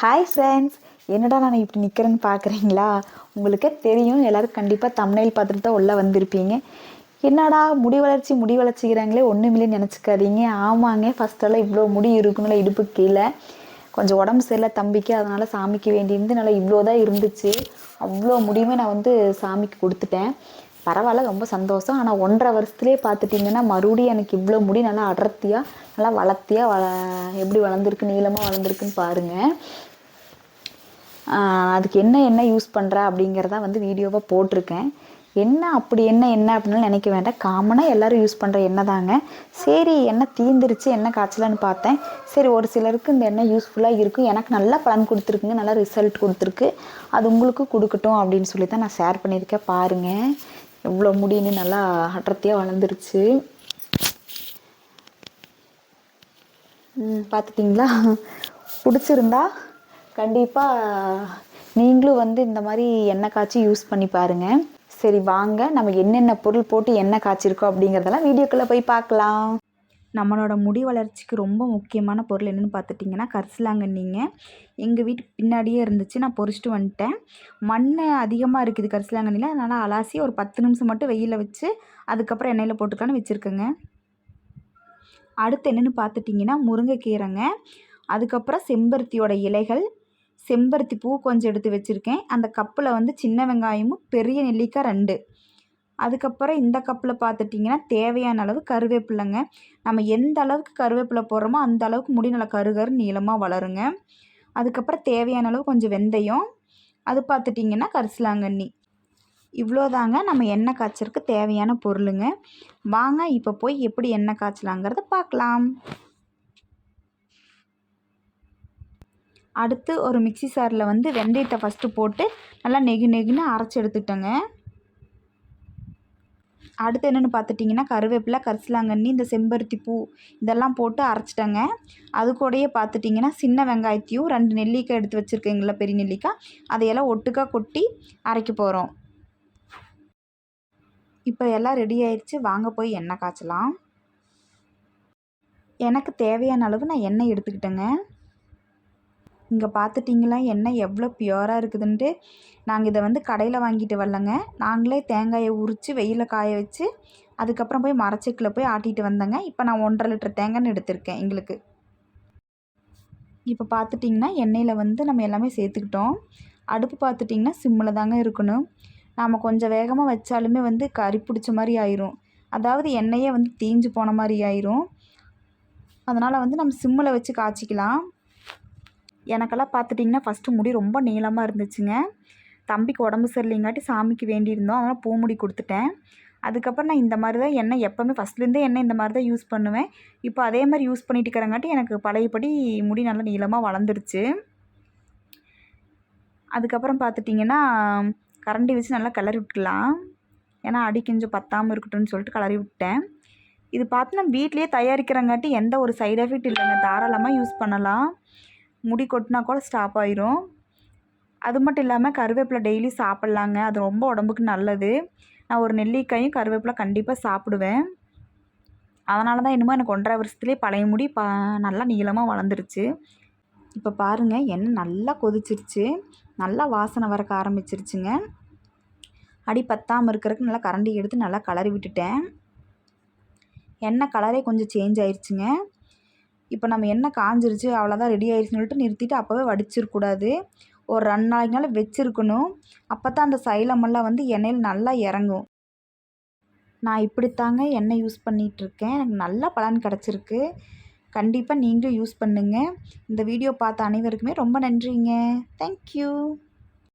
Hi friends என்னடா நான் இப்படி நிற்கிறேன்னு பார்க்குறீங்களா உங்களுக்கே தெரியும். எல்லோரும் கண்டிப்பாக தமிழில் பார்த்துட்டு தான் உள்ளே வந்திருப்பீங்க. என்னடா முடி வளர்ச்சி முடி வளர்ச்சிக்கிறாங்களே ஒன்றுமில்லைன்னு நினச்சிக்காதீங்க. ஆமாங்க ஃபஸ்ட்டெல்லாம் இவ்வளோ முடி இருக்குன்னு இடுப்பு கீழே. கொஞ்சம் உடம்பு சரியில்லை தம்பிக்கு அதனால் சாமிக்கு வேண்டியிருந்து நல்லா இவ்வளோ தான் இருந்துச்சு. அவ்வளோ முடியுமே நான் வந்து சாமிக்கு கொடுத்துட்டேன். பரவாயில்ல ரொம்ப சந்தோஷம். ஆனால் ஒன்றரை வருஷத்துலேயே பார்த்துட்டிங்கன்னா மறுபடியும் எனக்கு இவ்வளோ முடி நல்லா அடர்த்தியாக நல்லா வளர்த்தியாக வள எப்படி வளர்ந்துருக்கு நீளமாக வளர்ந்துருக்குன்னு பாருங்கள் அதுக்கு என்ன என்ன யூஸ் பண்ணுற அப்படிங்கிறதா வந்து வீடியோவாக போட்டிருக்கேன். என்ன அப்படி என்ன என்ன அப்படின்னு நினைக்க வேண்டாம். காமனாக எல்லோரும் யூஸ் பண்ணுற எண்ணெய் தாங்க சரி எண்ணெய் தீந்துருச்சு என்ன காய்ச்சலான்னு பார்த்தேன். சரி ஒரு சிலருக்கு இந்த எண்ணெய் யூஸ்ஃபுல்லாக இருக்கும் எனக்கு நல்லா பலன் கொடுத்துருக்குங்க நல்லா ரிசல்ட் கொடுத்துருக்கு. அது உங்களுக்கு கொடுக்கட்டும் அப்படின்னு சொல்லி தான் நான் ஷேர் பண்ணியிருக்கேன். பாருங்கள் எவ்வளோ முடின்னு நல்லா அடர்த்தியாக வளர்ந்துருச்சு. பார்த்துட்டிங்களா? பிடிச்சிருந்தா கண்டிப்பாக நீங்களும் வந்து இந்த மாதிரி எண்ணெய் காய்ச்சி யூஸ் பண்ணி பாருங்கள் சரி வாங்க. நம்ம என்னென்ன பொருள் போட்டு எண்ணெய் காய்ச்சிருக்கோம் அப்படிங்கிறதெல்லாம் வீடியோக்குள்ளே போய் பார்க்கலாம். நம்மளோட முடி வளர்ச்சிக்கு ரொம்ப முக்கியமான பொருள் என்னென்னு பார்த்துட்டிங்கன்னா கரிசலாங்கண்ணிங்க எங்கள் வீட்டு பின்னாடியே இருந்துச்சு. நான் பொறிச்சிட்டு வந்துட்டேன். மண் அதிகமாக இருக்குது கரிசலாங்கண்ணியில் அதனால் அலாசி ஒரு பத்து நிமிஷம் மட்டும் வெயிலில் வச்சு அதுக்கப்புறம் எண்ணெயில் போட்டுக்கலான்னு வச்சுருக்கேங்க. அடுத்து என்னென்னு பார்த்துட்டிங்கன்னா முருங்கைக்கீரைங்க. அதுக்கப்புறம் செம்பருத்தியோட இலைகள் செம்பருத்தி பூ கொஞ்சம் எடுத்து வச்சுருக்கேன். அந்த கப்பில் வந்து சின்ன வெங்காயமும் பெரிய நெல்லிக்காய் ரெண்டு. அதுக்கப்புறம் இந்த கப்பில் பார்த்துட்டிங்கன்னா தேவையான அளவு கருவேப்பிலைங்க. நம்ம எந்த அளவுக்கு கருவேப்பிலை போடுறோமோ அந்த அளவுக்கு முடி நல்லா கருகரு நீளமாக வளருங்க. அதுக்கப்புறம் தேவையான அளவு கொஞ்சம் வெந்தயம். அது பார்த்துட்டிங்கன்னா கரிசலாங்கண்ணி. இவ்வளோதாங்க நம்ம எண்ணெய் காய்ச்சறதுக்கு தேவையான பொருளுங்க. வாங்க இப்போ போய் எப்படி எண்ணெய் காய்ச்சலாங்கிறத பார்க்கலாம் அடுத்து ஒரு மிக்சி சாரில் வந்து வெந்தயத்தை ஃபஸ்ட்டு போட்டு நல்லா நெகு நெகுன்னு அரைச்சி எடுத்துட்டேங்க. அடுத்து என்னென்னு பார்த்துட்டிங்கன்னா கருவேப்பிலை கரிசலாங்கண்ணி இந்த செம்பருத்தி பூ இதெல்லாம் போட்டு அரைச்சிட்டேங்க. அது கூடயே பார்த்துட்டிங்கன்னா சின்ன வெங்காயத்தையும் ரெண்டு நெல்லிக்காய் எடுத்து வச்சுருக்கீங்களா பெரிய நெல்லிக்காய் அதையெல்லாம் ஒட்டுக்காக கொட்டி அரைக்க போகிறோம் இப்போ எல்லாம் ரெடி ஆயிடுச்சு வாங்க போய் எண்ணெய் காய்ச்சலாம். எனக்கு தேவையான அளவு நான் எண்ணெய் எடுத்துக்கிட்டேங்க. இங்கே பார்த்துட்டிங்களா எண்ணெய் எவ்வளோ பியூராக இருக்குதுன்ட்டு. நாங்கள் இதை வந்து கடையில் வாங்கிட்டு வரலங்க. நாங்களே தேங்காயை உரித்து வெயிலில் காய வச்சு அதுக்கப்புறம் போய் மரச்செக்கில் போய் ஆட்டிகிட்டு வந்தேங்க. இப்போ நான் ஒன்றரை லிட்டர் தேங்காய்னு எடுத்திருக்கேன் எங்களுக்கு. இப்போ பார்த்துட்டிங்கன்னா எண்ணெயில் வந்து நம்ம எல்லாமே சேர்த்துக்கிட்டோம். அடுப்பு பார்த்துட்டிங்கன்னா சிம்மில் தாங்க இருக்கணும். நாம் கொஞ்சம் வேகமாக வச்சாலுமே வந்து கறி பிடிச்ச மாதிரி ஆயிரும். அதாவது எண்ணெயே வந்து தீஞ்சு போன மாதிரி ஆயிரும். அதனால் வந்து நம்ம சிம்மில் வச்சு காய்ச்சிக்கலாம். எனக்கெல்லாம் பார்த்துட்டிங்கன்னா ஃபஸ்ட்டு முடி ரொம்ப நீளமாக இருந்துச்சுங்க. தம்பிக்கு உடம்பு சரியில்லைங்காட்டி சாமிக்கு வேண்டியிருந்தோம். அதனால் பூமுடி கொடுத்துட்டேன். அதுக்கப்புறம் நான் இந்த மாதிரி தான் எண்ணெய் எப்போவுமே ஃபஸ்ட்லேருந்தே எண்ணெய் இந்த மாதிரி தான் யூஸ் பண்ணுவேன். இப்போ அதே மாதிரி யூஸ் பண்ணிட்டு இருக்கிறங்காட்டி எனக்கு பழையபடி முடி நல்லா நீளமாக வளர்ந்துருச்சு. அதுக்கப்புறம் பார்த்துட்டிங்கன்னா கரண்டி வச்சு நல்லா கிளறி விட்டுக்கலாம். ஏன்னா அடி கொஞ்சம் பத்தாமல் இருக்கட்டும்னு சொல்லிட்டு கிளறி விட்டேன் இது பார்த்து நான் வீட்லேயே தயாரிக்கிறங்காட்டி எந்த ஒரு சைட் எஃபெக்ட் இல்லைங்க. தாராளமாக யூஸ் பண்ணலாம். முடி கொட்டினா கூட ஸ்டாப் ஆயிரும். அது மட்டும் இல்லாமல் கருவேப்பிலை டெய்லி சாப்பிட்லாங்க. அது ரொம்ப உடம்புக்கு நல்லது. நான் ஒரு நெல்லிக்காயும் கருவேப்பிலை கண்டிப்பாக சாப்பிடுவேன். அதனால தான் என்னமோ எனக்கு ஒன்றரை வருஷத்துலேயே பழைய முடி பா நல்லா நீளமாக வளர்ந்துருச்சு. இப்போ பாருங்கள் எண்ணெய் நல்லா கொதிச்சிருச்சு. நல்லா வாசனை வரக்க ஆரம்பிச்சிருச்சுங்க. அடி பத்தாமல் இருக்கிறதுக்கு நல்லா கரண்டி எடுத்து நல்லா கலரி விட்டுட்டேன். எண்ணெய் கலரே கொஞ்சம் சேஞ்ச் ஆயிடுச்சுங்க இப்போ நம்ம எண்ணெய் காஞ்சிருச்சு அவ்வளோதான் ரெடி ஆயிடுச்சுன்னு சொல்லிட்டு நிறுத்திட்டு அப்போவே வடிச்சிருக்கூடாது ஒரு ரெண்டு நாளைக்கு வச்சுருக்கணும். அப்போ தான் அந்த சைலமெல்லாம் வந்து எண்ணெயில் நல்லா இறங்கும். நான் இப்படித்தாங்க எண்ணெய் யூஸ் பண்ணிகிட்ருக்கேன் எனக்கு நல்ல பலன் கிடச்சிருக்கு. கண்டிப்பாக நீங்களும் யூஸ் பண்ணுங்கள் இந்த வீடியோ பார்த்த அனைவருக்குமே ரொம்ப நன்றிங்க. தேங்க்யூ